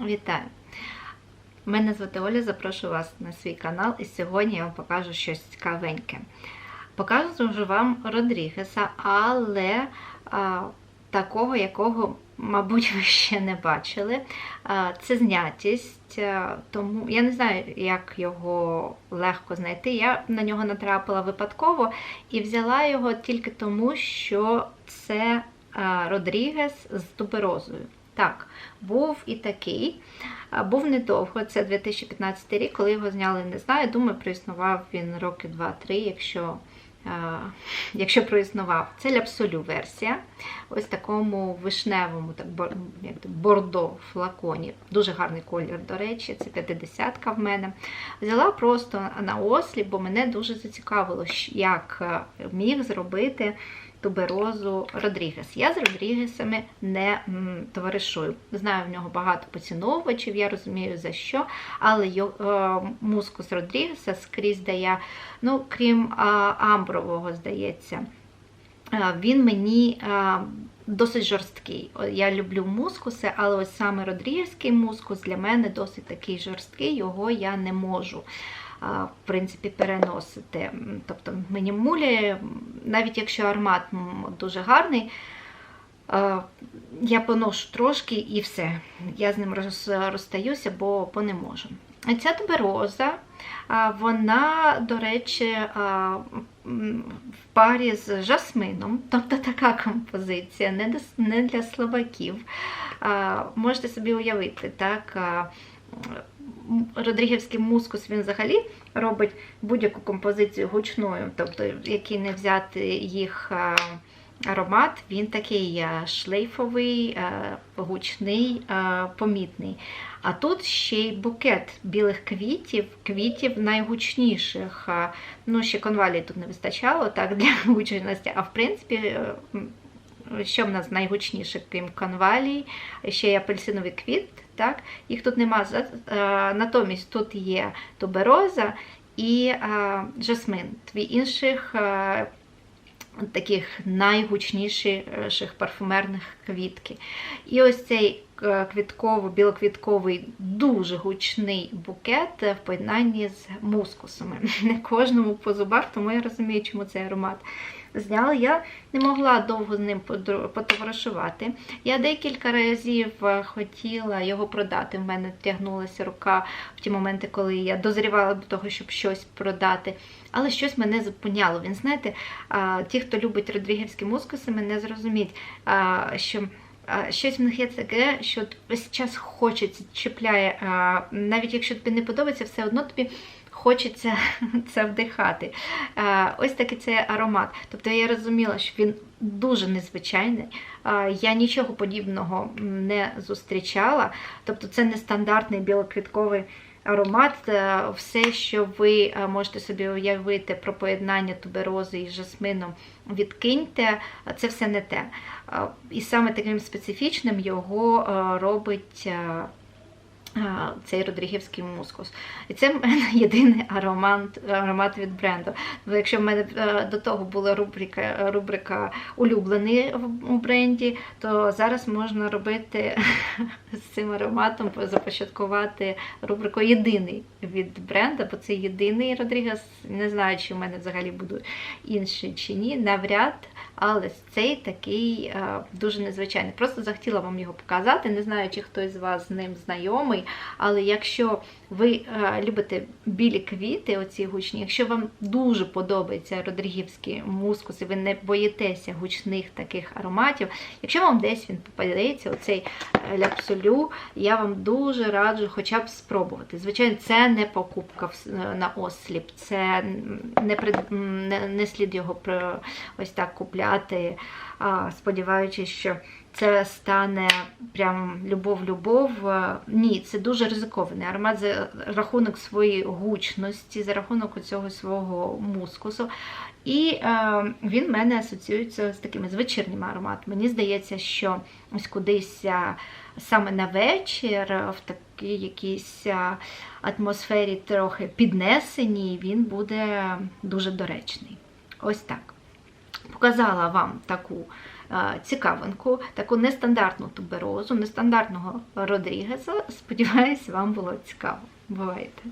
Вітаю! Мене звати Оля, запрошую вас на свій канал, і сьогодні я вам покажу щось цікавеньке. Покажу вам Родрігеса, але а, такого, якого, мабуть, ви ще не бачили. А, це знятість, а, тому я не знаю, як його легко знайти. Я на нього натрапила випадково і взяла його тільки тому, що це а, Родрігес з туберозою. Так, був і такий. Був недовго, це 2015 рік, коли його зняли, не знаю. Думаю, проіснував він роки 2-3, якщо якщо проіснував. Це ляпсолю версія. Ось такому вишневому, так, як бордо флаконі. Дуже гарний колір, до речі, це 50-ка в мене. Взяла просто на осліп, бо мене дуже зацікавило, як е, міг зробити туберозу Родрігес. Я з Родрігесами не м, товаришую. Знаю в нього багато поціновувачів, я розумію за що, але йо- е, мускус Родрігеса скрізь дає, ну, крім а, амбрового, здається. Е, Він мені е, досить жорсткий. Я люблю мускуси, але ось саме Родрігеський мускус для мене досить такий жорсткий, його я не можу в принципі, переносити. Тобто мені муляє, навіть якщо аромат дуже гарний, я поношу трошки і все. Я з ним розстаюся, бо, бо не можу. Ця тубероза, вона, до речі, в парі з жасмином, тобто така композиція, не для, Слабаків. Можете собі уявити, так, Родрігівський мускус він взагалі робить будь-яку композицію гучною, тобто який не взяти їх аромат, він такий шлейфовий, гучний, помітний. А тут ще й букет білих квітів, квітів найгучніших. Ну, ще конвалії тут не вистачало так, для гучності, а в принципі. е, Що в нас найгучніше, крім конвалій, ще й апельсиновий квіт, так? їх тут нема. Е, Натомість тут є тубероза і е, жасмин, дві інших е, таких найгучніших парфумерних квітки. І ось цей е, квітково, білоквітковий, дуже гучний букет в поєднанні з мускусами. Не кожному по зубах, тому я розумію, чому цей аромат зняла. Я не могла довго з ним потоваришувати. Я декілька разів е, хотіла його продати. В мене тягнулася рука в ті моменти, коли я дозрівала до того, щоб щось продати. Але щось мене зупиняло. Він, знаєте, ті, хто любить родрігівські мускуси, мене зрозуміють, що. Щось в них є таке, що весь час хочеться, чіпляє. Навіть якщо тобі не подобається, все одно тобі хочеться це вдихати. Ось такий цей аромат. Тобто я розуміла, що він дуже незвичайний. Я нічого подібного не зустрічала. Тобто це не стандартний білоквітковий аромат. Е, Все, що ви е, можете собі уявити про поєднання туберози і жасмином, відкиньте, це все не те. Е, І саме таким специфічним його робить. Цей родрігівський мускус. І це в мене єдиний аромат, аромат від бренду. Бо якщо в мене е, до того була рубрика, рубрика улюблений у бренді, то зараз можна робити з цим ароматом, започаткувати рубрику єдиний від бренду, бо це єдиний Родрігес. Не знаю, чи в мене взагалі будуть інші чи ні, навряд. Але цей такий е, дуже незвичайний. Просто захотіла вам його показати. Не знаю, чи хтось з вас з ним знайомий, але якщо ви е, любите білі квіти, оці гучні, якщо вам дуже подобається родрігівські мускуси, ви не боїтеся гучних таких ароматів, якщо вам десь він попадеться, оцей е, ляпсолю, я вам дуже раджу хоча б спробувати. Звичайно, це не покупка е, на осліп, це не, не, не слід його ось так купляти, сподіваючись, що це стане прям любов-любов. Е, Ні, це дуже ризикований аромат за рахунок своєї гучності, за рахунок цього свого мускусу. І е, він в мене асоціюється з такими з вечірніми ароматами. Мені здається, що ось кудись саме на вечір, в такій якійсь атмосфері трохи піднесеній, він буде дуже доречний. Ось так. Показала вам таку е, цікавинку, таку нестандартну туберозу, нестандартного Родрігеса. Сподіваюсь, вам було цікаво. Бувайте!